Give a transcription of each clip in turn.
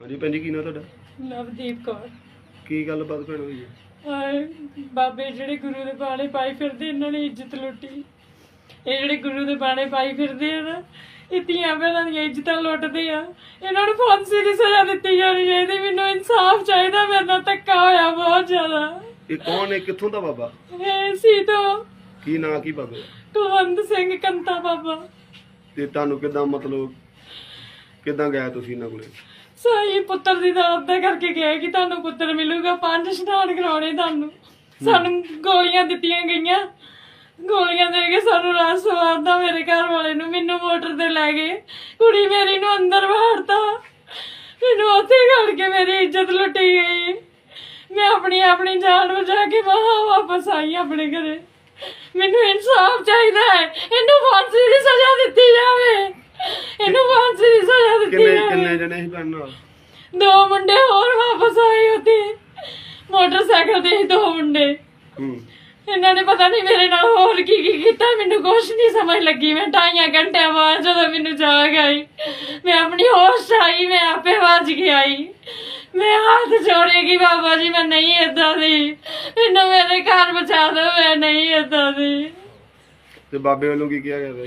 ਹਾਂਜੀ ਭੈਣ ਜੀ ਕੀ ਨਾਂ ਤੁਹਾਡਾ? ਨਵਦੀਪ ਕੌਰ। ਕੀ ਗੱਲਬਾਤ ਭੈਣ ਹੋਈ ਹੈ? ਹਾਏ ਬਾਬੇ ਜਿਹੜੇ ਗੁਰੂ ਦੇ ਬਾਣੇ ਪਾਈ ਫਿਰਦੇ ਇਹਨਾਂ ਨੇ ਇੱਜ਼ਤ ਲੁੱਟੀ। ਇਹ ਜਿਹੜੇ ਗੁਰੂ ਦੇ ਬਾਣੇ ਪਾਈ ਫਿਰਦੇ ਆ ਨਾ ਇਹ ਧੀਆਂ ਭੈਣਾਂ ਦੀਆਂ ਇੱਜ਼ਤਾਂ ਲੁੱਟਦੇ ਆ। ਇਹਨਾਂ ਨੂੰ ਫਾਂਸੀ ਦੀ ਸਜ਼ਾ ਦਿੱਤੀ ਜਾਣੀ ਚਾਹੀਦੀ। ਮੈਨੂੰ ਇਨਸਾਫ ਚਾਹੀਦਾ ਮੇਰੇ ਨਾਲ ਧੱਕਾ ਹੋਇਆ ਬਹੁਤ ਜ਼ਿਆਦਾ। ਇਹ ਕੌਣ ਹੈ? ਕਿੱਥੋਂ ਦਾ ਬਾਬਾ? ਇਹ ਸੀ ਤੋਂ ਕੀ ਨਾਂ ਕੀ ਬਾਬੇ? ਦਾ? ਕੁਲਵੰਤ ਸਿੰਘ ਕੰਤਾ ਬਾਬਾ। ਤੇ ਤੁਹਾਨੂੰ ਕਿਦਾਂ ਮਤਲਬ ਕਿਦਾਂ ਗਿਆ ਤੁਸੀਂ ਇਹਨਾਂ ਕੋਲੇ? ਸਹੀ ਪੁੱਤਰ ਦੀ ਦਾਤ ਦਾ ਕਰਕੇ ਗਏ ਕਿ ਤੁਹਾਨੂੰ ਪੁੱਤਰ ਮਿਲੂਗਾ ਪੰਜ ਇਸ਼ਨਾਨ ਕਰਾਉਣੇ ਤੁਹਾਨੂੰ। ਸਾਨੂੰ ਗੋਲੀਆਂ ਦਿੱਤੀਆਂ ਗਈਆਂ। ਗੋਲੀਆਂ ਦੇ ਕੇ ਸਾਨੂੰ ਰਾਤ ਸਵਾਰਦਾ ਮੇਰੇ ਘਰ ਵਾਲੇ ਨੂੰ। ਮੈਨੂੰ ਮੋਟਰ ਤੇ ਲੈ ਗਏ। ਕੁੜੀ ਮੇਰੀ ਨੂੰ ਅੰਦਰ ਵਾੜਤਾ। ਮੈਨੂੰ ਉੱਥੇ ਘੜ ਕੇ ਮੇਰੀ ਇੱਜ਼ਤ ਲੁੱਟੀ ਗਈ। ਮੈਂ ਆਪਣੀ ਆਪਣੀ ਜਾਨ ਬਚਾ ਕੇ ਵਾਹ ਵਾਪਸ ਆਈ ਆਪਣੇ ਘਰੇ। ਮੈਨੂੰ ਇਨਸਾਫ ਚਾਹੀਦਾ ਹੈ। ਇਹਨੂੰ ਫਾਂਸੀ ਦੀ ਸਜ਼ਾ ਦਿੱਤੀ ਜਾਵੇ। ਇਹਨੂੰ ਫਾਂਸੀ ਦੀ ਸਜ਼ਾ ਦਿੱਤੀ ਕਿੰਨੇ ਕਿੰਨੇ ਜਣੇ ਸੀ ਨਾਲ? ਦੋ ਮੁੰਡੇ ਹੋਰ ਵਾਪਸ ਆਏ ਉੱਥੇ। ਮੋਟਰਸਾਈਕਲ ਤੇ ਸੀ ਦੋ ਮੁੰਡੇ। ਹੂੰ। ਇਹਨਾਂ ਨੇ ਪਤਾ ਨਹੀਂ ਮੇਰੇ ਨਾਲ ਹੋਰ ਕੀ ਕੀ ਕੀਤਾ ਮੈਨੂੰ ਕੁਛ ਨਹੀਂ ਸਮਝ ਲੱਗੀ। ਮੈਂ ਢਾਈਆਂ ਘੰਟਿਆਂ ਬਾਅਦ ਜਦੋਂ ਮੈਨੂੰ ਜਾਗ ਆਈ ਮੈਂ ਆਪਣੀ ਹੋਸ਼ 'ਚ ਆਈ ਮੈਂ ਆਪੇ ਵੱਜ ਕੇ ਆਈ। ਮੈਂ ਹੱਥ ਜੋੜੇਗੀ ਬਾਬਾ ਜੀ ਮੈਂ ਨਹੀਂ ਏਦਾਂ ਦੀ। ਮੈਨੂੰ ਮੇਰੇ ਘਰ ਬਚਾ ਦਿਓ ਮੈਂ ਨਹੀਂ ਏਦਾਂ ਦੀ। ਤੇ ਬਾਬੇ ਵੱਲੋਂ ਕੀ ਕਿਹਾ ਗਿਆ ਵੇ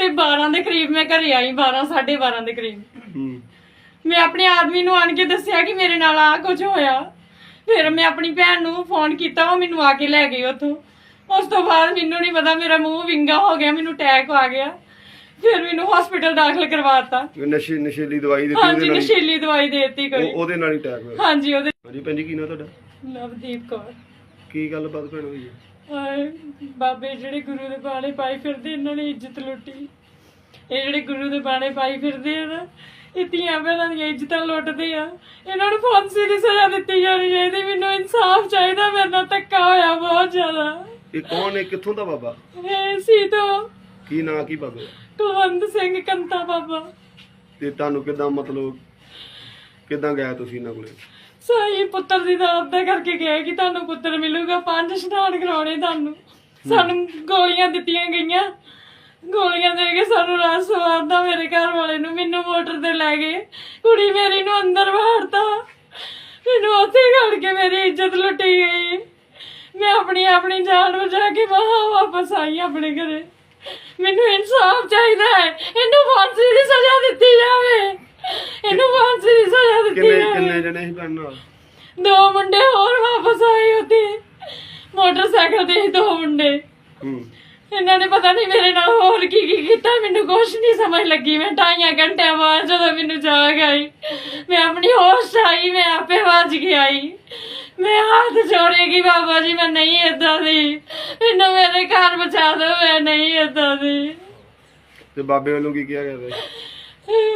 ਤੇ 12 ਦੇ ਕਰੀਬ ਮੈਂ ਘਰੇ ਆਈ 12 12:30 ਦੇ ਕਰੀਬ। ਹੂੰ। ਮੈਂ ਆਪਣੇ ਆਦਮੀ ਨੂੰ ਆਣ ਕੇ ਦੱਸਿਆ ਕਿ ਮੇਰੇ ਨਾਲ ਆ ਕੁਝ ਹੋਇਆ। ਫਿਰ ਮੈਂ ਆਪਣੀ ਭੈਣ ਨੂੰ ਫੋਨ ਕੀਤਾ ਉਹ ਮੈਨੂੰ ਆ ਕੇ ਲੈ ਗਈ ਉੱਥੋਂ। ਉਸ ਤੋਂ ਬਾਅਦ ਮੈਨੂੰ ਨਹੀਂ ਪਤਾ ਮੇਰਾ ਮੂੰਹ ਵਿੰਗਾ ਹੋ ਗਿਆ ਮੈਨੂੰ ਅਟੈਕ ਆ ਗਿਆ। ਫਿਰ ਮੈਨੂੰ ਹਸਪੀਟਲ ਦਾਖਲ ਕਰਵਾਤਾ। ਨਸ਼ੇ ਨਸ਼ੀਲੀ ਦਵਾਈ ਦਿੱਤੀ ਹਾਂਜੀ ਉਹਦੇ ਨਾਲ ਹੀ- ਨਸ਼ੀਲੀ ਦਵਾਈ ਦੇਤੀ ਕੋਈ। ਉਹ- ਉਹਦੇ ਨਾਲ ਹੀ ਅਟੈਕ ਹੋਇਆ? ਹਾਂਜੀ ਉਹਦੇ ਹਾਂਜੀ ਭੈਣ ਜੀ ਕੀ ਨਾਂ ਤੁਹਾਡਾ? ਨਵਦੀਪ ਕੌਰ। ਕੀ ਗੱਲਬਾਤ ਭੈਣ ਹੋਈ ਹੈ? ਹਾਏ ਬਾਬੇ ਜਿਹੜੇ ਗੁਰੂ ਦੇ ਬਾਣੇ ਪਾਈ ਫਿਰਦੇ ਇਹਨਾਂ ਨੇ ਇੱਜ਼ਤ ਲੁੱਟੀ। ਇਹ ਜਿਹੜੇ ਗੁਰੂ ਦੇ ਬਾਣੇ ਪਾਈ ਫਿਰਦੇ ਆ ਨਾ ਇਹ ਧੀਆਂ ਭੈਣਾਂ ਦੀਆਂ ਇੱਜ਼ਤਾਂ ਲੁੱਟਦੇ ਆ। ਇਹਨਾਂ ਨੂੰ ਫਾਂਸੀ ਦੀ ਸਜ਼ਾ ਦਿੱਤੀ ਜਾਣੀ ਚਾਹੀਦੀ ਮੈਨੂੰ ਇਨਸਾਫ ਚਾਹੀਦਾ ਮੇਰੇ ਨਾਲ ਧੱਕਾ ਹੋਇਆ ਬਹੁਤ ਜ਼ਿਆਦਾ। ਇਹ ਕੌਣ ਹੈ? ਕਿੱਥੋਂ ਦਾ ਬਾਬਾ? ਇਹ ਸੀ ਤੋਂ ਕੀ ਨਾਂ ਕੀ ਬਾਬੇ? ਕੁਲਵੰਤ ਸਿੰਘ ਕੰਤਾ ਬਾਬਾ। ਤੇ ਤੁਹਾਨੂੰ ਕਿਦਾਂ ਮਤਲਬ ਕਿਦਾਂ ਗਿਆ ਤੁਸੀਂ ਇਹਨਾਂ ਕੋਲੇ? ਸਹੀ ਪੁੱਤਰ ਦੀ ਦਾਤ ਦਾ ਕਰਕੇ ਗਏ ਕਿ ਤੁਹਾਨੂੰ ਪੁੱਤਰ ਮਿਲੂਗਾ, ਪੰਜ ਇਸ਼ਨਾਨ ਕਰਾਉਣੇ ਤੁਹਾਨੂੰ। ਸਾਨੂੰ ਗੋਲੀਆਂ ਦਿੱਤੀਆਂ ਗਈਆਂ। ਗੋਲੀਆਂ ਦੇ ਕੇ ਸਾਨੂੰ ਰਾਤ ਸਵਾਰਦਾ ਮੇਰੇ ਘਰ ਵਾਲੇ ਨੂੰ, ਮੈਨੂੰ ਮੋਟਰ ਤੇ ਲੈ ਗਏ। ਕੁੜੀ ਮੇਰੀ ਨੂੰ ਅੰਦਰ ਵਾੜਤਾ। ਮੈਨੂੰ ਉੱਥੇ ਘੜ ਕੇ ਮੇਰੀ ਇੱਜ਼ਤ ਲੁੱਟੀ ਗਈ। ਮੈਂ ਆਪਣੀ ਆਪਣੀ ਜਾਨ ਬਚਾ ਕੇ ਵਾਹ ਵਾਪਸ ਆਈ ਆਪਣੇ ਘਰੇ। ਮੈਨੂੰ ਇਨਸਾਫ ਚਾਹੀਦਾ ਹੈ। ਇਹਨੂੰ ਫਾਂਸੀ ਦੀ ਸਜ਼ਾ ਦਿੱਤੀ ਜਾਵੇ। ਇਹਨੂੰ ਫਾਂਸੀ ਦੀ ਸਜ਼ਾ ਦਿੱਤੀ ਕਿੰਨੇ ਜਾਵੇ। ਕਿੰਨੇ ਜਣੇ ਸੀ ਭੈਣ ਨਾਲ? ਦੋ ਮੁੰਡੇ ਹੋਰ ਵਾਪਸ ਆਏ ਉੱਥੇ। ਮੋਟਰਸਾਈਕਲ ਤੇ ਸੀ ਦੋ ਮੁੰਡੇ। ਹੂੰ। ਇਹਨਾਂ ਨੇ ਪਤਾ ਨਹੀਂ ਮੇਰੇ ਨਾਲ ਹੋਰ ਕੀ ਕੀ ਕੀਤਾ ਮੈਨੂੰ ਕੁਛ ਨਹੀਂ ਸਮਝ ਲੱਗੀ। ਮੈਂ ਢਾਈਆਂ ਘੰਟਿਆਂ ਬਾਅਦ ਜਦੋਂ ਮੈਨੂੰ ਜਾਗ ਆਈ ਮੈਂ ਆਪਣੀ ਹੋਸ਼ 'ਚ ਆਈ ਮੈਂ ਆਪੇ ਵੱਜ ਕੇ ਆਈ। ਮੈਂ ਹੱਥ ਜੋੜੇਗੀ ਬਾਬਾ ਜੀ ਮੈਂ ਨਹੀਂ ਏਦਾਂ ਦੀ। ਮੈਨੂੰ ਮੇਰੇ ਘਰ ਬਚਾ ਦਿਓ ਮੈਂ ਨਹੀਂ ਏਦਾਂ ਦੀ। ਤੇ ਬਾਬੇ ਵੱਲੋਂ ਕੀ ਕਿਹਾ ਗਿਆ ਵੇ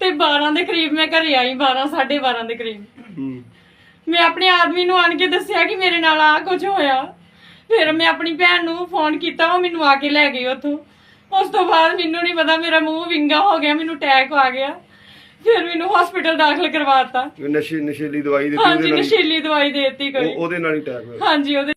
ਤੇ 12 ਦੇ ਕਰੀਬ ਮੈਂ ਘਰੇ ਆਈ 12 12:30 ਦੇ ਕਰੀਬ। ਹੂੰ। ਮੈਂ ਆਪਣੇ ਆਦਮੀ ਨੂੰ ਆਣ ਕੇ ਦੱਸਿਆ ਕਿ ਮੇਰੇ ਨਾਲ ਆ ਕੁਝ ਹੋਇਆ। ਫਿਰ ਮੈਂ ਆਪਣੀ ਭੈਣ ਨੂੰ ਫੋਨ ਕੀਤਾ ਉਹ ਮੈਨੂੰ ਆ ਕੇ ਲੈ ਗਈ ਉੱਥੋਂ। ਉਸ ਤੋਂ ਬਾਅਦ ਮੈਨੂੰ ਨਹੀਂ ਪਤਾ ਮੇਰਾ ਮੂੰਹ ਵਿੰਗਾ ਹੋ ਗਿਆ ਮੈਨੂੰ ਅਟੈਕ ਆ ਗਿਆ। ਫਿਰ ਮੈਨੂੰ ਹਸਪੀਟਲ ਦਾਖਲ ਕਰਵਾਤਾ ਨਸ਼ੇ ਨਸ਼ੀਲੀ ਦਵਾਈ ਦਿੱਤੀ ਹਾਂਜੀ ਉਹਦੇ ਨਾਲ ਹੀ- ਨਸ਼ੀਲੀ ਦਵਾਈ ਦੇ ਦਿੱਤੀ ਕੋਈ। ਉਹ- ਉਹਦੇ ਨਾਲ ਹੀ ਅਟੈਕ ਹੋਇਆ? ਹਾਂਜੀ ਉਹਦੇ